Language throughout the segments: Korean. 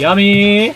야미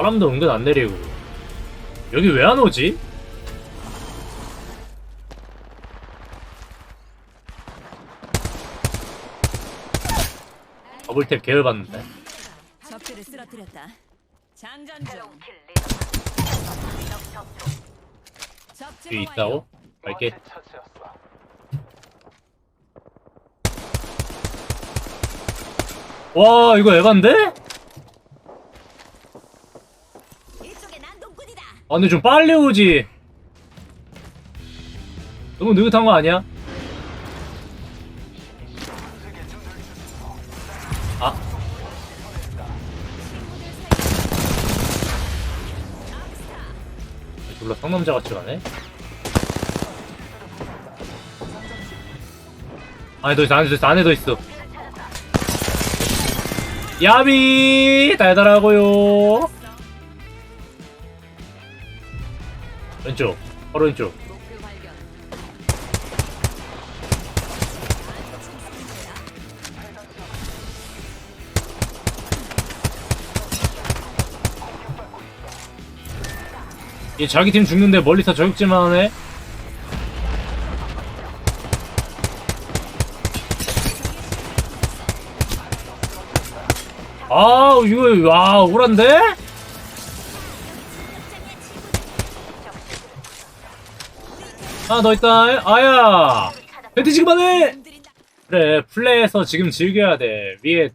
사람도 은근 안 내리고 여기 왜 안 오지? 더블탭 계열받는데 적들을 쓰러뜨렸다. 장전 중. 적 뒤에 있다고? 갈게 와 이거 에반데? 이쪽에 난동꾼이다. 아 근데 좀 빨리 오지. 너무 느긋한 거 아니야? 아. 졸라 상남자 같이 가네. 안에 더 있어 안에 더 있어 안에 더 있어. 야비! 달달하고요 왼쪽 발견. 얘 자기 팀 죽는데 멀리서 저격질만 하네 아 이거 와 억울한데? 하나 더 있다. 아야. 안해 흔들린다. 그래 플레이에서 지금 즐겨야 돼. 위에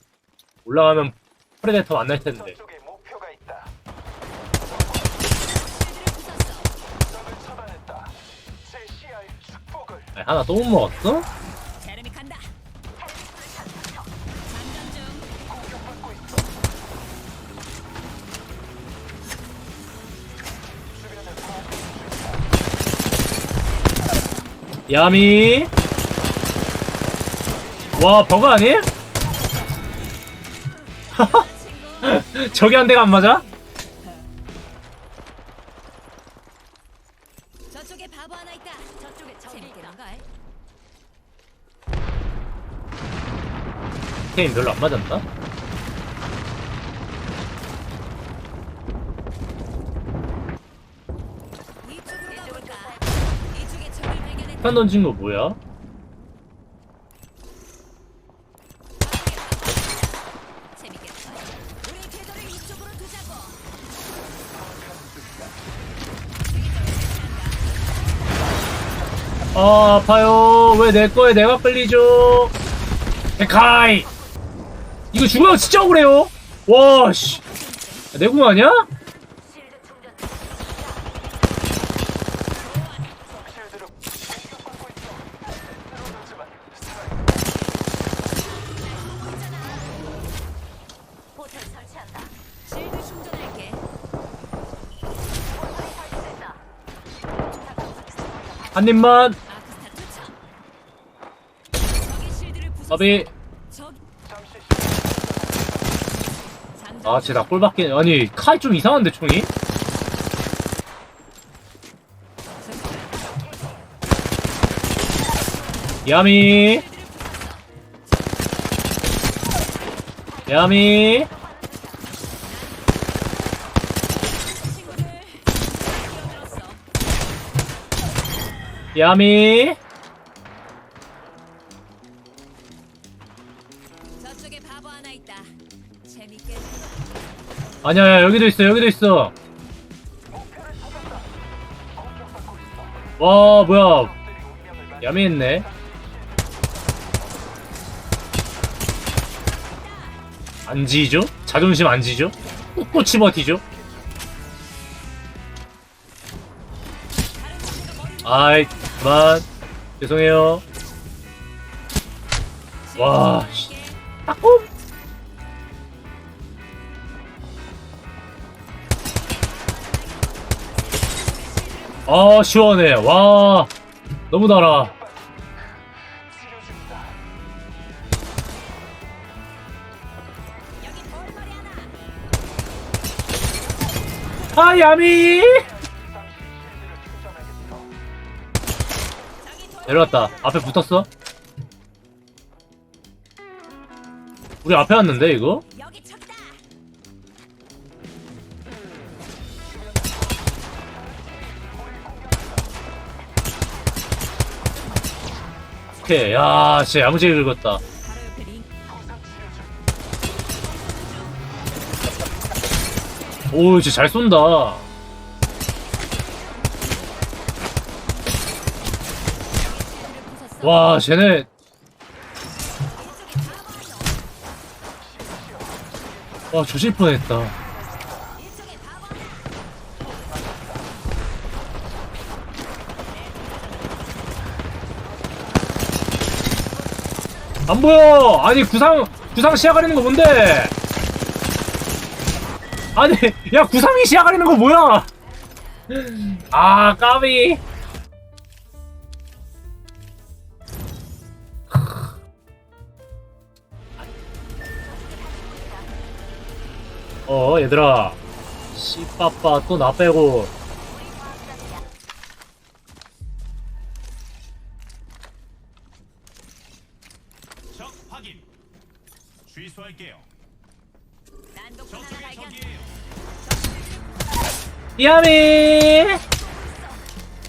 올라가면 프레데터 만날 텐데. 아니, 하나 또 못 먹었어? 야미 와 버거 아니? 저기 한 대가 안 맞아? 저쪽에 바보 하나 있다. 저쪽에 적이 있다. 게임 별로 안 맞았나? 판 던진 거 뭐야? 아 아파요. 왜 내 거에 내가 끌리죠? 에카이! 이거 죽으면 진짜 억울해요. 와씨. 내궁 아니야? 한 입만. 장전 아쟤 나 꼴밖에 아니 칼 좀 이상한데 총이? 야미. 야미 야미 저쪽에 바보 하나 있다. 재밌게 아니야 야, 여기도 있어 여기도 있어 와 뭐야 야미했네 안 지죠? 자존심 안 지죠? 꿋꿋이 버티죠? 아이 그만. 죄송해요. 와 씨. 따꼼 아 시원해. 와 너무 달아. 아 야미! 내려왔다. 앞에 붙었어? 우리 앞에 왔는데 이거. 오케이. 야 진짜 야무지게 긁었다. 오 진짜 잘 쏜다 실드를 부쉈어. 와 쟤네. 와 조질 뻔했다. 안 보여! 아니 구상 구상 가리는 거 뭔데? 아니 야 구상이 가리는 거 뭐야? 아 까비 어 얘들아 씨빠빠 또 나 빼고 적 확인. 취소할게요. 난독한 하나 발견. 적이에요. 야미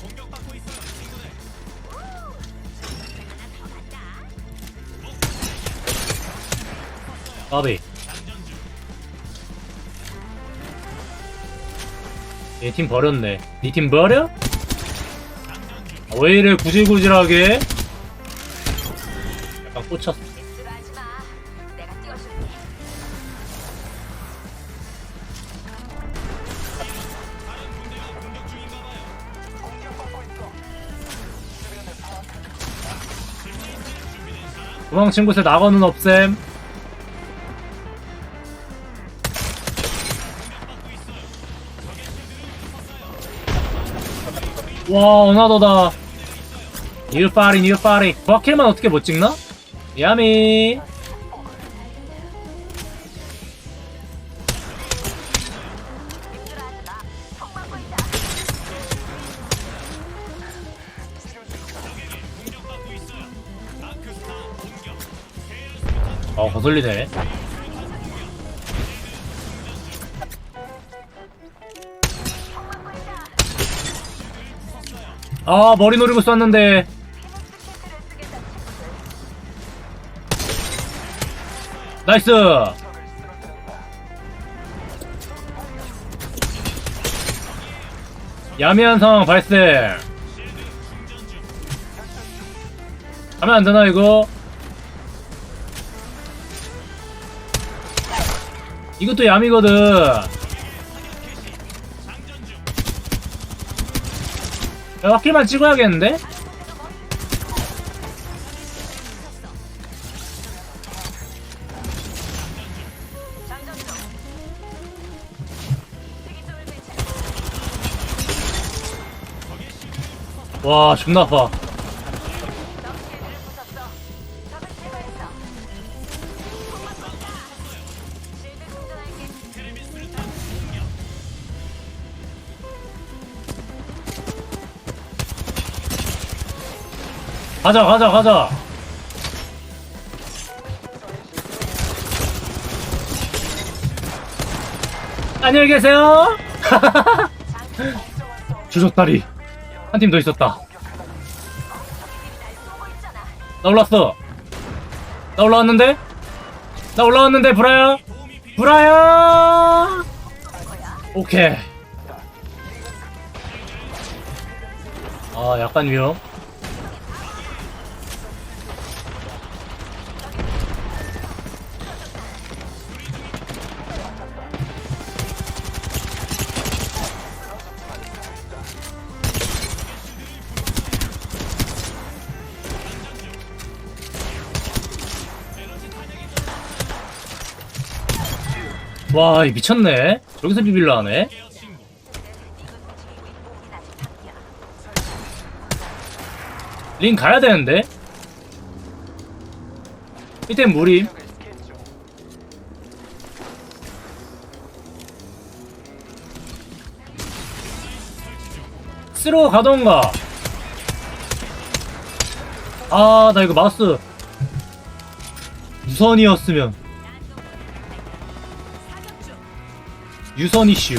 공격받고 있어요, 친구들. 까비 얘팀 버렸네 니 팀 버려? 아, 왜 이래 구질구질하게 약간 꽂혔어 들어하지 마. 내가 찍어줄 와 어나더다. 뉴파리 뉴파리. 버킬만 어떻게 못 찍나? 야미. 어 거슬리네 아 머리 노리고 쐈는데 나이스 야미한 상황 발생 실드 충전 중. 하면 안 되나 이거? 이것도 야미거든. 야, 확킬만 찍어야겠는데? 와, 존나 아파. 가자, 가자, 가자. 안녕히 계세요. 주셨다리. 한 팀 더 있었다. 나 올랐어. 나 올라왔는데? 나 올라왔는데, 브라야? 브라야! 오케이. 아, 약간 위험. 와, 이 미쳤네. 저기서 비빌라 하네. 링 가야 되는데? 이땐 무림. 쓰러 가던가. 아, 나 이거 마우스. 무선이었으면. 유선 이슈.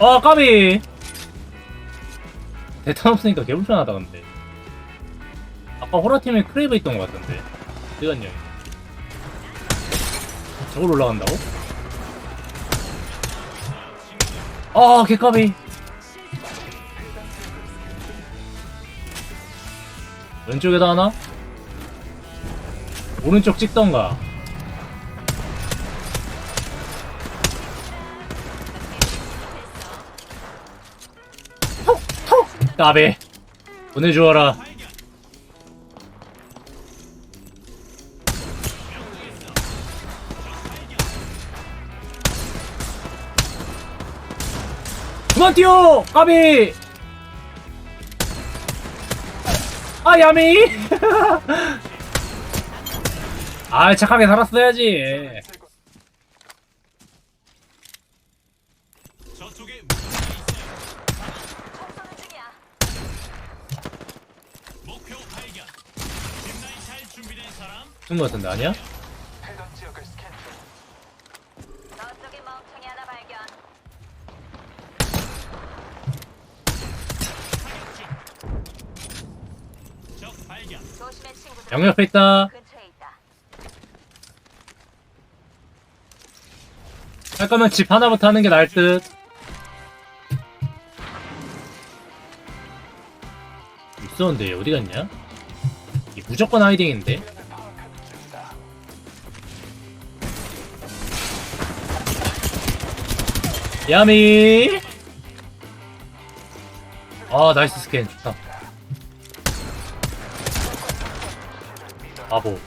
아, 까비. 대탄 없으니까 개불편하다, 근데. 아까 호라팀에 크레이브 있던 것 같던데. 시간요. 저걸 올라간다고? 아, 개까비. 왼쪽에다 하나? 오른쪽 찍던가. 까비. 보내주어라. 그만 뛰어! 까비! 아, 야미! 아, 착하게 살았어야지. 쓴것 같은데, 아니야? 해당 지역을 스캔 중. 저쪽에 멍청이 하나 발견. 적 발견. 조심해 친구들. 양 옆에 있다. 근처에 있다. 할 거면 집 하나부터 하는 게 나을 듯. 있었는데 어디 갔냐? 이 무조건 하이딩인데. 야미. 아 나이스 스캔 좋다. 바보.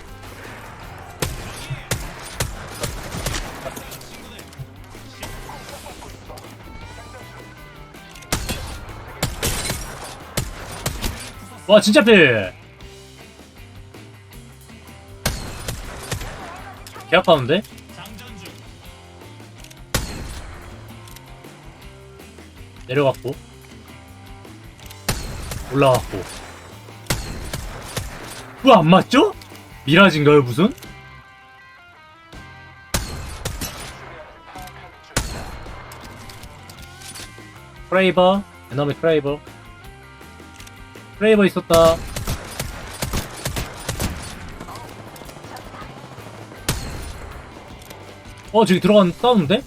와 진짜 필. 개 중. 내려갔고 올라갔고 왜안 맞죠? 미라진가요 무슨? 프레이버 에너미 프레이버 프레이버 있었다 어 저기 들어간 싸우는데?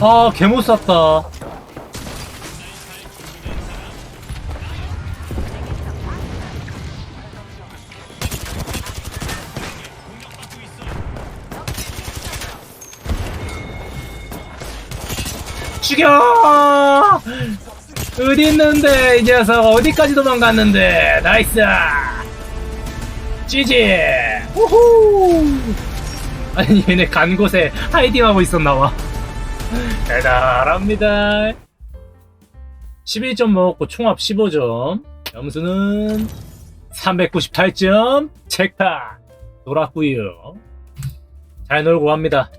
아 개못 쐈다 죽여! 어디 있는데 이 녀석? 어디까지 도망갔는데? 나이스! 찌지! 우후! 아니 얘네 간 곳에 하이딩하고 있었나봐. 대단합니다. 11점 먹었고 총합 15점. 점수는 398점. 체크파 놀았구요. 잘 놀고 갑니다